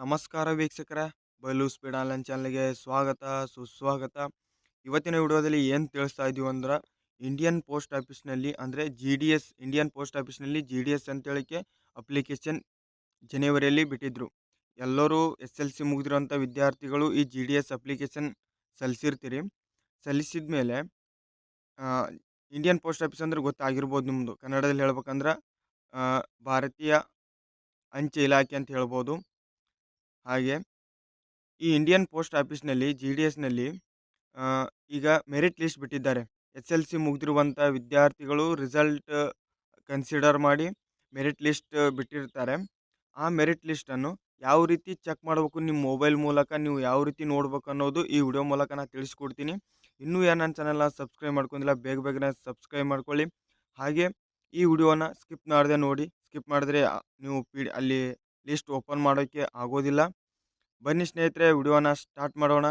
ನಮಸ್ಕಾರ ವೀಕ್ಷಕರೇ ಬಯಲು ಸ್ಪೀಡ್ ಆನ್ಲೈನ್ ಚಾನಲ್ಗೆ ಸ್ವಾಗತ, ಸುಸ್ವಾಗತ. ಇವತ್ತಿನ ವಿಡಿಯೋದಲ್ಲಿ ಏನು ತಿಳಿಸ್ತಾ ಇದ್ದೀವಿ ಅಂದ್ರೆ, ಇಂಡಿಯನ್ ಪೋಸ್ಟ್ ಆಫೀಸ್ನಲ್ಲಿ ಅಂದರೆ G D S, Indian post ಆಫೀಸ್ನಲ್ಲಿ ಜಿ ಡಿ ಎಸ್ ಅಂತೇಳಿಕೆ ಅಪ್ಲಿಕೇಶನ್ ಜನವರಿಯಲ್ಲಿ ಬಿಟ್ಟಿದ್ದರು ಎಲ್ಲರೂ ಎಸ್ ಎಲ್ ಸಿ ಮುಗಿದಿರುವಂಥ ವಿದ್ಯಾರ್ಥಿಗಳು ಈ ಜಿ ಡಿ ಎಸ್ ಅಪ್ಲಿಕೇಶನ್ ಸಲ್ಲಿಸಿರ್ತೀರಿ. ಸಲ್ಲಿಸಿದ ಮೇಲೆ ಇಂಡಿಯನ್ ಪೋಸ್ಟ್ ಆಫೀಸ್ ಅಂದ್ರೆ ಗೊತ್ತಾಗಿರ್ಬೋದು ನಿಮ್ಮದು ಕನ್ನಡದಲ್ಲಿ ಹೇಳ್ಬೇಕಂದ್ರೆ ಭಾರತೀಯ ಅಂಚೆ ಇಲಾಖೆ ಅಂತ ಹೇಳ್ಬೋದು. ಹಾಗೆ ಈ ಇಂಡಿಯನ್ ಪೋಸ್ಟ್ ಆಫೀಸ್ನಲ್ಲಿ ಜಿ ಡಿ ಎಸ್ನಲ್ಲಿ ಈಗ ಮೆರಿಟ್ ಲಿಸ್ಟ್ ಬಿಟ್ಟಿದ್ದಾರೆ. ಎಸ್ ಎಲ್ ಸಿ ಮುಗಿದಿರುವಂಥ ವಿದ್ಯಾರ್ಥಿಗಳು ರಿಸಲ್ಟ್ ಕನ್ಸಿಡರ್ ಮಾಡಿ ಮೆರಿಟ್ ಲಿಸ್ಟ್ ಬಿಟ್ಟಿರ್ತಾರೆ. ಆ ಮೆರಿಟ್ ಲಿಸ್ಟನ್ನು ಯಾವ ರೀತಿ ಚೆಕ್ ಮಾಡಬೇಕು ನಿಮ್ಮ ಮೊಬೈಲ್ ಮೂಲಕ, ನೀವು ಯಾವ ರೀತಿ ನೋಡ್ಬೇಕು ಅನ್ನೋದು ಈ ವಿಡಿಯೋ ಮೂಲಕ ನಾನು ತಿಳಿಸ್ಕೊಡ್ತೀನಿ. ಇನ್ನೂ ಯಾರು ನನ್ನ ಚಾನಲ್ನ ಸಬ್ಸ್ಕ್ರೈಬ್ ಮಾಡ್ಕೊಂಡಿಲ್ಲ, ಬೇಗ ಬೇಗನೆ ಸಬ್ಸ್ಕ್ರೈಬ್ ಮಾಡ್ಕೊಳ್ಳಿ. ಹಾಗೆ ಈ ವಿಡಿಯೋನ ಸ್ಕಿಪ್ ಮಾಡದೆ ನೋಡಿ ಸ್ಕಿಪ್ ಮಾಡಿದ್ರೆ ನೀವು ಪಿ, ಅಲ್ಲಿ ಲಿಸ್ಟ್ ಓಪನ್ ಮಾಡೋಕ್ಕೆ ಆಗೋದಿಲ್ಲ. ಬನ್ನಿ ಸ್ನೇಹಿತರೆ, ವಿಡಿಯೋನ ಸ್ಟಾರ್ಟ್ ಮಾಡೋಣ.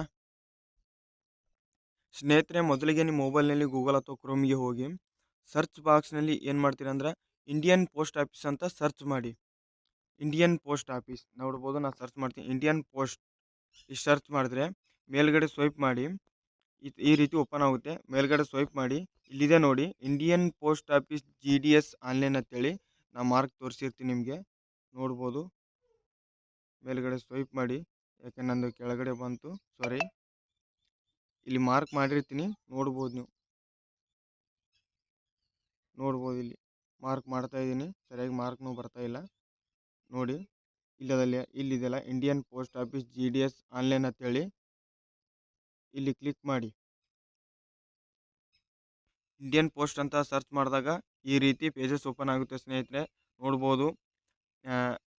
ಸ್ನೇಹಿತರೆ, ಮೊದಲಿಗೆ ನಿಮ್ಮ ಮೊಬೈಲ್ನಲ್ಲಿ ಗೂಗಲ್ ಅಥವಾ ಕ್ರೋಮ್ಗೆ ಹೋಗಿ ಸರ್ಚ್ ಬಾಕ್ಸ್ನಲ್ಲಿ ಏನು ಮಾಡ್ತೀರಾ ಅಂದ್ರೆ ಇಂಡಿಯನ್ ಪೋಸ್ಟ್ ಆಫೀಸ್ ಅಂತ ಸರ್ಚ್ ಮಾಡಿ. ಇಂಡಿಯನ್ ಪೋಸ್ಟ್ ಆಫೀಸ್ ನೋಡ್ಬೋದು, ನಾನು ಸರ್ಚ್ ಮಾಡ್ತೀನಿ. ಇಂಡಿಯನ್ ಪೋಸ್ಟ್ ಇಷ್ಟು ಸರ್ಚ್ ಮಾಡಿದ್ರೆ, ಮೇಲ್ಗಡೆ ಸ್ವೈಪ್ ಮಾಡಿ, ಈ ಈ ರೀತಿ ಓಪನ್ ಆಗುತ್ತೆ. ಮೇಲ್ಗಡೆ ಸ್ವೈಪ್ ಮಾಡಿ, ಇಲ್ಲಿದೆ ನೋಡಿ Indian post office G D S online ಅಂತೇಳಿ ನಾನು ಮಾರ್ಕ್ ತೋರಿಸಿರ್ತೀನಿ ನಿಮಗೆ. ನೋಡ್ಬೋದು. ಮೇಲ್ಗಡೆ ಸ್ವೈಪ್ ಮಾಡಿ, ಯಾಕೆ ನಂದು ಕೆಳಗಡೆ ಬಂತು ಸಾರಿ ಇಲ್ಲಿ ಮಾರ್ಕ್ ಮಾಡಿರ್ತೀನಿ, ನೋಡ್ಬೋದು ನೀವು. ನೋಡ್ಬೋದು ಇಲ್ಲಿ. ಮಾರ್ಕ್ ಮಾಡ್ತಾ ಇದ್ದೀನಿ, ಸರಿಯಾಗಿ ಮಾರ್ಕ್ನೂ ಬರ್ತಾ ಇಲ್ಲ. ನೋಡಿ, ಇಲ್ಲದಲ್ಲಿ, ಇಲ್ಲಿದೆಯಲ್ಲ Indian post office G D S online ಅಂತೇಳಿ. ಇಲ್ಲಿ ಕ್ಲಿಕ್ ಮಾಡಿ. ಇಂಡಿಯನ್ ಪೋಸ್ಟ್ ಅಂತ ಸರ್ಚ್ ಮಾಡಿದಾಗ ಈ ರೀತಿ ಪೇಜಸ್ ಓಪನ್ ಆಗುತ್ತೆ ಸ್ನೇಹಿತರೆ. ನೋಡ್ಬೋದು.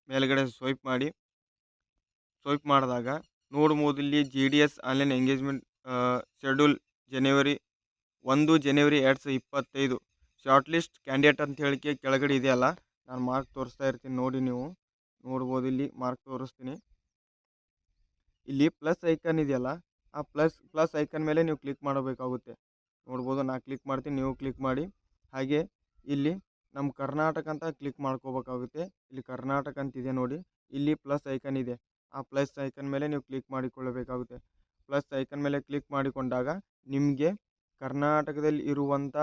ಮೇಲ್ಗಡೆ ಸ್ವೈಪ್ ಮಾಡಿ. ಸ್ವೈಪ್ ಮಾಡಿದಾಗ ನೋಡ್ಬೋದು ಇಲ್ಲಿ G D S online engagement schedule ಜನವರಿ ಒಂದು ಜನವರಿ ಎರಡು ಸಾವಿರದ ಇಪ್ಪತ್ತೈದು. ಶಾರ್ಟ್ ಲಿಸ್ಟ್ ಕ್ಯಾಂಡಿಡೇಟ್ ಅಂತ ಹೇಳಿಕೆ ಕೆಳಗಡೆ ಇದೆಯಲ್ಲ, ನಾನು ಮಾರ್ಕ್ ತೋರಿಸ್ತಾ ಇರ್ತೀನಿ, ನೋಡಿ ನೀವು. ನೋಡ್ಬೋದು ಇಲ್ಲಿ ಮಾರ್ಕ್ ತೋರಿಸ್ತೀನಿ. ಇಲ್ಲಿ ಪ್ಲಸ್ ಐಕನ್ ಇದೆಯಲ್ಲ, ಆ ಪ್ಲಸ್ ಪ್ಲಸ್ ಐಕನ್ ಮೇಲೆ ನೀವು ಕ್ಲಿಕ್ ಮಾಡಬೇಕಾಗುತ್ತೆ. ನೋಡ್ಬೋದು ನಾ ಕ್ಲಿಕ್ ಮಾಡ್ತೀನಿ, ನೀವು ಕ್ಲಿಕ್ ಮಾಡಿ. ಹಾಗೆ ಇಲ್ಲಿ ನಮ್ಮ ಕರ್ನಾಟಕ ಅಂತ ಕ್ಲಿಕ್ ಮಾಡ್ಕೋಬೇಕಾಗುತ್ತೆ. ಇಲ್ಲಿ ಕರ್ನಾಟಕ ಅಂತಿದೆ ನೋಡಿ, ಇಲ್ಲಿ ಪ್ಲಸ್ ಐಕನ್ ಇದೆ. ಆ ಪ್ಲಸ್ ಐಕನ್ ಮೇಲೆ ನೀವು ಕ್ಲಿಕ್ ಮಾಡಿಕೊಳ್ಳಬೇಕಾಗುತ್ತೆ. ಪ್ಲಸ್ ಐಕನ್ ಮೇಲೆ ಕ್ಲಿಕ್ ಮಾಡಿಕೊಂಡಾಗ ನಿಮಗೆ ಕರ್ನಾಟಕದಲ್ಲಿ ಇರುವಂಥ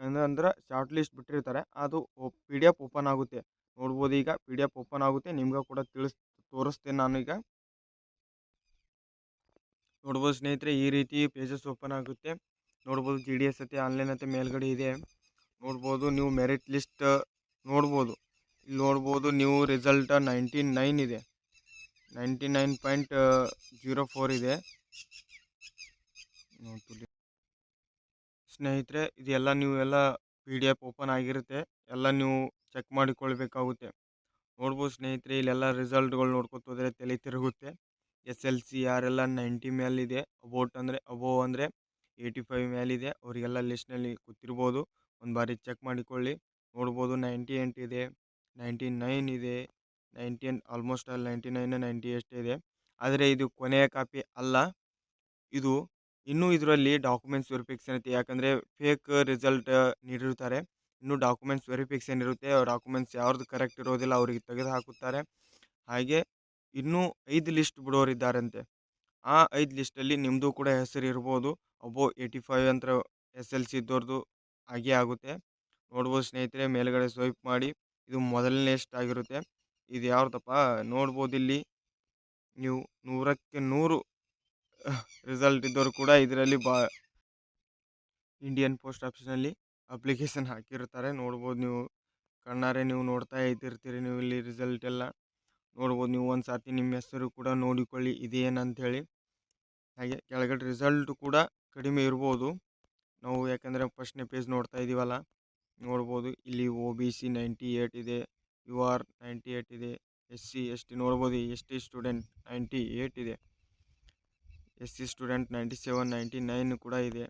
ಏನಂದ್ರೆ ಶಾರ್ಟ್ ಲಿಸ್ಟ್ ಬಿಟ್ಟಿರ್ತಾರೆ. ಅದು ಪಿ ಡಿ ಎಫ್ ಓಪನ್ ಆಗುತ್ತೆ. ನೋಡ್ಬೋದು ಈಗ ಪಿ ಡಿ ಎಫ್ ಓಪನ್ ಆಗುತ್ತೆ. ನಿಮ್ಗೆ ಕೂಡ ತಿಳಿಸ್, ತೋರಿಸ್ತೇನೆ ನಾನು ಈಗ ನೋಡ್ಬೋದು ಸ್ನೇಹಿತರೆ, ಈ ರೀತಿ ಪೇಜಸ್ ಓಪನ್ ಆಗುತ್ತೆ. ನೋಡ್ಬೋದು ಜಿ ಡಿ ಎಸ್ ಅತ್ತೆ ಆನ್ಲೈನ್ ಅತ್ತೆ ಮೇಲ್ಗಡೆ ಇದೆ. ನೋಡ್ಬೋದು ನೀವು ಮೆರಿಟ್ ಲಿಸ್ಟ್ ನೋಡ್ಬೋದು. ಇಲ್ಲಿ ನೋಡ್ಬೋದು ನೀವು ರಿಸಲ್ಟ್ ನೈಂಟಿ ನೈನ್ ಇದೆ. Ninety nine point zero four ಇದೆ. ಸ್ನೇಹಿತರೆ, ಇದೆಲ್ಲ ನೀವು ಎಲ್ಲ ಪಿ ಡಿ ಎಫ್ ಓಪನ್ ಆಗಿರುತ್ತೆ. ಎಲ್ಲ ನೀವು ಚೆಕ್ ಮಾಡಿಕೊಳ್ಬೇಕಾಗುತ್ತೆ. ನೋಡ್ಬೋದು ಸ್ನೇಹಿತರೆ, ಇಲ್ಲೆಲ್ಲ ರಿಸಲ್ಟ್ಗಳು ನೋಡ್ಕೊತ ಹೋದರೆ ತಲೆ ತಿರುಗುತ್ತೆ. ಎಸ್ ಎಲ್ ಸಿ, ಯಾರೆಲ್ಲ ನೈಂಟಿ ಮೇಲಿದೆ ಅಬೌಟ್ ಅಂದರೆ ಅಬೋವ್ ಅಂದರೆ, ಏಯ್ಟಿ ಫೈವ್ ಮೇಲಿದೆ, ಅವರಿಗೆಲ್ಲ ಲಿಸ್ಟ್ನಲ್ಲಿ ಗೊತ್ತಿರ್ಬೋದು. ಒಂದು ಬಾರಿ ಚೆಕ್ ಮಾಡಿಕೊಳ್ಳಿ. ನೋಡ್ಬೋದು ನೈಂಟಿ ಇದೆ, ನೈಂಟಿ ನೈನ್ ಇದೆ ನೈಂಟಿ ಆಲ್ಮೋಸ್ಟ್ ಅಲ್ಲಿ ನೈಂಟಿ ನೈನ್ ನೈಂಟಿ ಎಷ್ಟೇ ಇದೆ. ಆದರೆ ಇದು ಕೊನೆಯ ಕಾಪಿ ಅಲ್ಲ. ಇದು ಇನ್ನೂ ಇದರಲ್ಲಿ ಡಾಕ್ಯುಮೆಂಟ್ಸ್ ವೆರಿಫಿಕೇಷನ್ ಇರುತ್ತೆ ಯಾಕಂದರೆ ಫೇಕ್ ರಿಸಲ್ಟ್ ನೀಡಿರ್ತಾರೆ ಇನ್ನೂ ಡಾಕ್ಯುಮೆಂಟ್ಸ್ ವೆರಿಫಿಕೇಷನ್ ಇರುತ್ತೆ. ಡಾಕ್ಯುಮೆಂಟ್ಸ್ ಯಾವ್ದು ಕರೆಕ್ಟ್ ಇರೋದಿಲ್ಲ, ಅವರಿಗೆ ತೆಗೆದು ಹಾಕುತ್ತಾರೆ ಹಾಗೆ ಇನ್ನೂ ಐದು ಲಿಸ್ಟ್ ಬಿಡೋರಿದ್ದಾರಂತೆ. ಆ ಐದು ಲಿಸ್ಟಲ್ಲಿ ನಿಮ್ಮದು ಕೂಡ ಹೆಸರು ಇರ್ಬೋದು. ಅಬೋ ಏಯ್ಟಿ ಫೈವ್ ಅಂತ ಎಸ್ ಎಲ್ ಸಿ ಇದ್ದವ್ರದ್ದು ಹಾಗೆ ಆಗುತ್ತೆ. ನೋಡ್ಬೋದು ಸ್ನೇಹಿತರೆ, ಮೇಲ್ಗಡೆ ಸ್ವೈಪ್ ಮಾಡಿ. ಇದು ಮೊದಲನೇ ಲಿಸ್ಟ್ ಆಗಿರುತ್ತೆ. ಇದು ಯಾವ್ದಪ್ಪ? ನೋಡ್ಬೋದು ಇಲ್ಲಿ. ನೀವು ನೂರಕ್ಕೆ ನೂರು ರಿಸಲ್ಟ್ ಇದ್ದವರು ಕೂಡ ಇದರಲ್ಲಿ ಬಾ ಇಂಡಿಯನ್ ಪೋಸ್ಟ್ ಆಫೀಸ್ನಲ್ಲಿ ಅಪ್ಲಿಕೇಶನ್ ಹಾಕಿರ್ತಾರೆ. ನೋಡ್ಬೋದು ನೀವು ಕಣ್ಣಾರೆ ನೀವು ನೋಡ್ತಾ ಇದ್ದಿರ್ತೀರಿ ನೀವು ಇಲ್ಲಿ ರಿಸಲ್ಟ್ ಎಲ್ಲ. ನೋಡ್ಬೋದು ನೀವು ಒಂದು ಸರ್ತಿ ನಿಮ್ಮ ಹೆಸರು ಕೂಡ ನೋಡಿಕೊಳ್ಳಿ ಇದೇನಂಥೇಳಿ ಹಾಗೆ ಕೆಳಗಡೆ ರಿಸಲ್ಟ್ ಕೂಡ ಕಡಿಮೆ ಇರ್ಬೋದು. ನಾವು ಯಾಕಂದರೆ ಫಸ್ಟ್ನೇ ಪೇಜ್ ನೋಡ್ತಾ ಇದ್ದೀವಲ್ಲ ನೋಡ್ಬೋದು ಇಲ್ಲಿ ಒ ಬಿ ಸಿ ಇದೆ. ಯು ಆರ್ ನೈಂಟಿ ಏಯ್ಟ್ ಇದೆ ಎಸ್ ಸಿ ಎಸ್ ಟಿ ನೋಡ್ಬೋದು S T student ninety eight ಇದೆ S C student ninety seven, ninety nine ಕೂಡ ಇದೆ.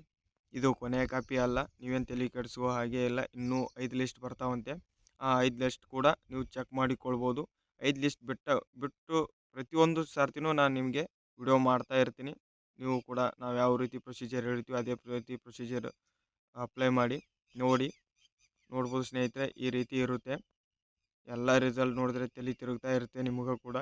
ಇದು ಕೊನೆಯ ಕಾಪಿ ಅಲ್ಲ, ನೀವೇನು ತಲೆ ಕೆಡಿಸುವ ಹಾಗೆ ಇಲ್ಲ, ಇನ್ನೂ ಐದು ಲಿಸ್ಟ್ ಬರ್ತಾವಂತೆ. ಆ ಐದು ಲಿಸ್ಟ್ ಕೂಡ ನೀವು ಚೆಕ್ ಮಾಡಿಕೊಳ್ಬೋದು. ಐದು ಲಿಸ್ಟ್ ಬಿಟ್ಟ, ಬಿಟ್ಟು ಪ್ರತಿಯೊಂದು ಸರ್ತಿನೂ ನಾನು ನಿಮಗೆ ವಿಡಿಯೋ ಮಾಡ್ತಾ ಇರ್ತೀನಿ. ನೀವು ಕೂಡ ನಾವು ಯಾವ ರೀತಿ ಪ್ರೊಸೀಜರ್ ಹೇಳ್ತೀವಿ ಅದೇ ರೀತಿ ಪ್ರೊಸೀಜರ್ ಅಪ್ಲೈ ಮಾಡಿ, ನೋಡಿ, ನೋಡ್ಬೋದು ಸ್ನೇಹಿತರೆ, ಈ ರೀತಿ ಇರುತ್ತೆ. ಎಲ್ಲ ರಿಸಲ್ಟ್ ನೋಡಿದ್ರೆ ತಲೆ ತಿರುಗ್ತಾ ಇರುತ್ತೆ ನಿಮಗೂ ಕೂಡ.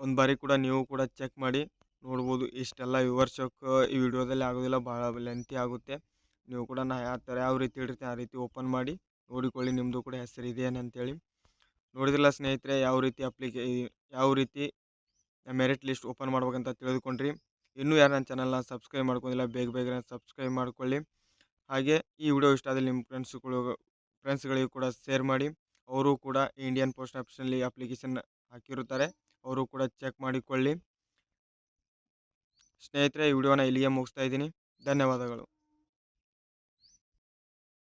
ಒಂದು ಬಾರಿ ಕೂಡ ನೀವು ಕೂಡ ಚೆಕ್ ಮಾಡಿ ನೋಡ್ಬೋದು. ಇಷ್ಟೆಲ್ಲ ವಿವರ್ಸೋಕೆ ಈ ವಿಡಿಯೋದಲ್ಲಿ ಆಗೋದಿಲ್ಲ ಭಾಳ ಲೆಂತಿ ಆಗುತ್ತೆ. ನೀವು ಕೂಡ ನಾ ಯಾವ ಥರ ಯಾವ ರೀತಿ ಇರುತ್ತೆ ಆ ರೀತಿ ಓಪನ್ ಮಾಡಿ ನೋಡಿಕೊಳ್ಳಿ. ನಿಮ್ಮದು ಕೂಡ ಹೆಸರು ಇದೇನಂತೇಳಿ ನೋಡಿದಿಲ್ಲ ಸ್ನೇಹಿತರೆ, ಯಾವ ರೀತಿ ಅಪ್ಲಿಕೇ ಯಾವ ರೀತಿ ಮೆರಿಟ್ ಲಿಸ್ಟ್ ಓಪನ್ ಮಾಡ್ಬೇಕಂತ ತಿಳಿದುಕೊಂಡ್ರಿ. ಇನ್ನೂ ಯಾರು ನನ್ನ ಚಾನಲ್ನ ಸಬ್ಸ್ಕ್ರೈಬ್ ಮಾಡ್ಕೊಂಡಿಲ್ಲ, ಬೇಗ ಬೇಗ ಸಬ್ಸ್ಕ್ರೈಬ್ ಮಾಡ್ಕೊಳ್ಳಿ. ಹಾಗೆ ಈ ವಿಡಿಯೋ ಇಷ್ಟ ಆದರೆ ನಿಮ್ಮ ಫ್ರೆಂಡ್ಸ್ಗಳು ಫ್ರೆಂಡ್ಸ್ಗಳಿಗೂ ಕೂಡ ಶೇರ್ ಮಾಡಿ. ಅವರು ಕೂಡ ಇಂಡಿಯನ್ ಪೋಸ್ಟ್ ಆಫೀಸಲ್ಲಿ ಅಪ್ಲಿಕೇಶನ್ ಹಾಕಿರುತ್ತಾರೆ. ಅವರು ಕೂಡ ಚೆಕ್ ಮಾಡಿಕೊಳ್ಳಿ. ಸ್ನೇಹಿತರೆ, ಈ ವಿಡಿಯೋನ ಇಲ್ಲಿಗೆ ಮುಗಿಸ್ತಾ ಇದ್ದೀನಿ. ಧನ್ಯವಾದಗಳು.